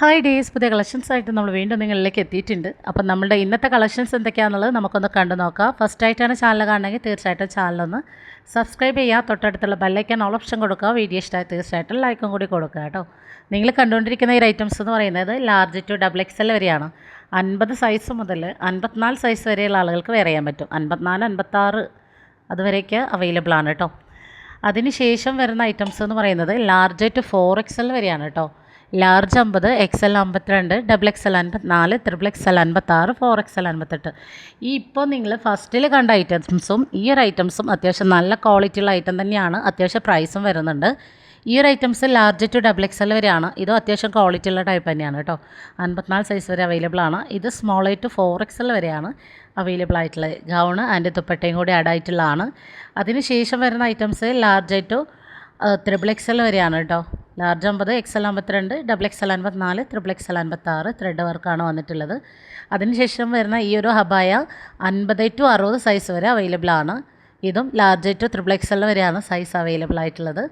Hi days പുതിയ collections ആയിട്ട് നമ്മൾ വീണ്ടും നിങ്ങളിലേക്ക് എത്തിയിട്ടുണ്ട്. അപ്പം നമ്മുടെ ഇന്നത്തെ കളക്ഷൻസ് എന്തൊക്കെയാണെന്നുള്ളത് നമുക്കൊന്ന് കണ്ടു നോക്കാം. ഫസ്റ്റ് ആയിട്ടാണ് ചാനൽ കാണണമെങ്കിൽ തീർച്ചയായിട്ടും ചാനലൊന്ന് സബ്സ്ക്രൈബ് ചെയ്യുക. തൊട്ടടുത്തുള്ള ബെല്ലൈക്കൻ ഓൾ ഓപ്ഷൻ കൊടുക്കുക. വീഡിയോ ഇഷ്ടമായി തീർച്ചയായിട്ടും ലൈക്കും കൂടി കൊടുക്കുക കേട്ടോ. നിങ്ങൾ കണ്ടുകൊണ്ടിരിക്കുന്ന ഈ ഐറ്റംസ് എന്ന് പറയുന്നത് large to double X L വരെയാണ്. അൻപത് സൈസ് മുതൽ അൻപത്തിനാല് സൈസ് വരെയുള്ള ആളുകൾക്ക് വെയർ ചെയ്യാൻ പറ്റും. അൻപത്തിനാല് അൻപത്താറ് അതുവരെയൊക്കെ അവൈലബിൾ ആണ് കേട്ടോ. അതിനുശേഷം വരുന്ന ഐറ്റംസ് എന്ന് പറയുന്നത് large to four X L വരെയാണ് കേട്ടോ. ലാർജ് അമ്പത് എക്സ് എൽ അമ്പത്തിരണ്ട് ഡബിൾ എക്സ് എൽ അൻപത്തിനാല് ത്രിബിൾ എക്സ് എൽ അൻപത്താറ് ഫോർ എക്സ് എൽ അൻപത്തെട്ട്. ഈ ഇപ്പോൾ നിങ്ങൾ ഫസ്റ്റിൽ കണ്ട ഐറ്റംസും ഈ ഒരു ഐറ്റംസും അത്യാവശ്യം നല്ല ക്വാളിറ്റിയുള്ള ഐറ്റം തന്നെയാണ് അത്യാവശ്യം പ്രൈസും വരുന്നുണ്ട്. ഈ ഒരു items large to double X L വരെയാണ് ഇതും അത്യാവശ്യം ക്വാളിറ്റി ഉള്ള ടൈപ്പ് തന്നെയാണ് കേട്ടോ. അൻപത്തിനാല് സൈസ് വരെ അവൈലബിൾ ആണ്. ഇത് small to four X L വരെയാണ് അവൈലബിൾ ആയിട്ടുള്ളത്. ഗൗണ് ആൻഡ് ദുപ്പട്ടയും കൂടി ആഡ് ആയിട്ടുള്ളതാണ്. അതിനുശേഷം വരുന്ന items large to triple X L വരെയാണ് കേട്ടോ. ലാർജ് അമ്പത് എക്സ് എൽ അമ്പത്തിരണ്ട് ഡബിൾ എക്സ് എൽ അൻപത്തിനാല് ത്രിബിൾ എക്സ് എൽ അൻപത്താറ് ത്രെഡ് വർക്കാണ് വന്നിട്ടുള്ളത്. അതിനുശേഷം വരുന്ന ഈ ഒരു ഹബായ അൻപത് ടു അറുപത് സൈസ് വരെ അവൈലബിൾ ആണ്. ഇതും large to triple X L വരെയാണ് സൈസ് അവൈലബിൾ ആയിട്ടുള്ളത്.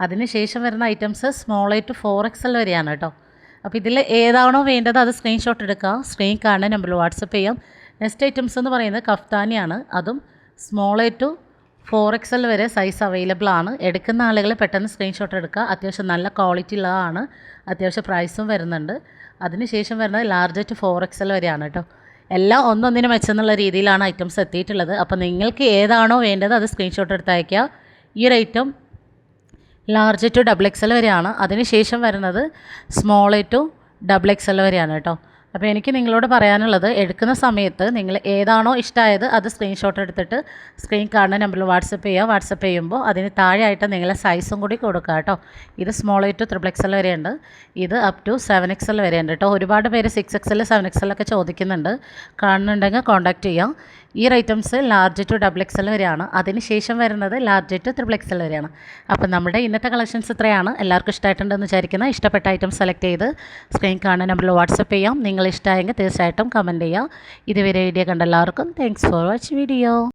അതിനുശേഷം വരുന്ന items small to four X L വരെയാണ് കേട്ടോ അപ്പോൾ ഇതിൽ ഏതാണോ വേണ്ടത് അത് സ്ക്രീൻഷോട്ട് എടുക്കുക സ്ക്രീൻ കാണുന്ന നമ്പറിൽ വാട്സപ്പ് ചെയ്യാം. നെക്സ്റ്റ് ഐറ്റംസ് എന്ന് പറയുന്നത് കഫ്താനിയാണ്. അതും small to four X L വരെ സൈസ് അവൈലബിൾ ആണ്. എടുക്കുന്ന ആളുകൾ പെട്ടെന്ന് സ്ക്രീൻഷോട്ട് എടുക്കുക. അത്യാവശ്യം നല്ല ക്വാളിറ്റി ഉള്ളതാണ്. അത്യാവശ്യം പ്രൈസും വരുന്നുണ്ട്. അതിനുശേഷം വരുന്നത് ലാർജ് ടു ഫോർ എക്സൽ വരെയാണ് കേട്ടോ എല്ലാം ഒന്നൊന്നിനു മെച്ചെന്നുള്ള രീതിയിലാണ് ഐറ്റംസ് എത്തിയിട്ടുള്ളത്. അപ്പോൾ നിങ്ങൾക്ക് ഏതാണോ വേണ്ടത് അത് സ്ക്രീൻഷോട്ട് എടുത്ത് അയയ്ക്കുക. ഈ ഒരു item large to double X L വരെയാണ്. അതിനുശേഷം വരുന്നത് സ്മോൾ ടു ഡബിൾ എക്സൽ വരെയാണ് കേട്ടോ അപ്പോൾ എനിക്ക് നിങ്ങളോട് പറയാനുള്ളത് എടുക്കുന്ന സമയത്ത് നിങ്ങൾ ഏതാണോ ഇഷ്ടമായത് അത് സ്ക്രീൻഷോട്ട് എടുത്തിട്ട് സ്ക്രീൻ കാണുന്ന നമ്പറിൽ വാട്സപ്പ് ചെയ്യുക. വാട്സപ്പ് ചെയ്യുമ്പോൾ അതിന് താഴെയായിട്ട് നിങ്ങളെ സൈസും കൂടി കൊടുക്കുക കേട്ടോ. ഇത് സ്മോൾ ടു ത്രിബിൾ എക്സൽ വരെയുണ്ട്. ഇത് അപ് ടു സെവൻ എക്സൽ വരെയുണ്ട് കേട്ടോ. ഒരുപാട് പേര് സിക്സ് എക്സൽ സെവൻ എക്സൽ ഒക്കെ ചോദിക്കുന്നുണ്ട്. കാണുന്നുണ്ടെങ്കിൽ കോൺടാക്റ്റ് ചെയ്യാം. ഈ items large to double X L വരെയാണ്. അതിന് ശേഷം വരുന്നത് ലാർജ് ടു ത്രിബിൾ എക്സൽ വരെയാണ്. അപ്പോൾ നമ്മുടെ ഇന്നത്തെ കളക്ഷൻസ് ഇത്രയാണ്. എല്ലാവർക്കും ഇഷ്ടമായിട്ടുണ്ടെന്ന് വിചാരിക്കുന്ന. ഇഷ്ടപ്പെട്ട ഐറ്റം സെലക്ട് ചെയ്ത് സ്ക്രീൻ കാണുന്ന നമ്പറിൽ വാട്സപ്പ് ചെയ്യാം. നിങ്ങൾ ഇഷ്ടമായെങ്കിൽ തീർച്ചയായിട്ടും കമന്റ് ചെയ്യാം ഇതുവരെ വീഡിയോ കണ്ട എല്ലാവർക്കും താങ്ക്സ് ഫോർ വാച്ച് വീഡിയോ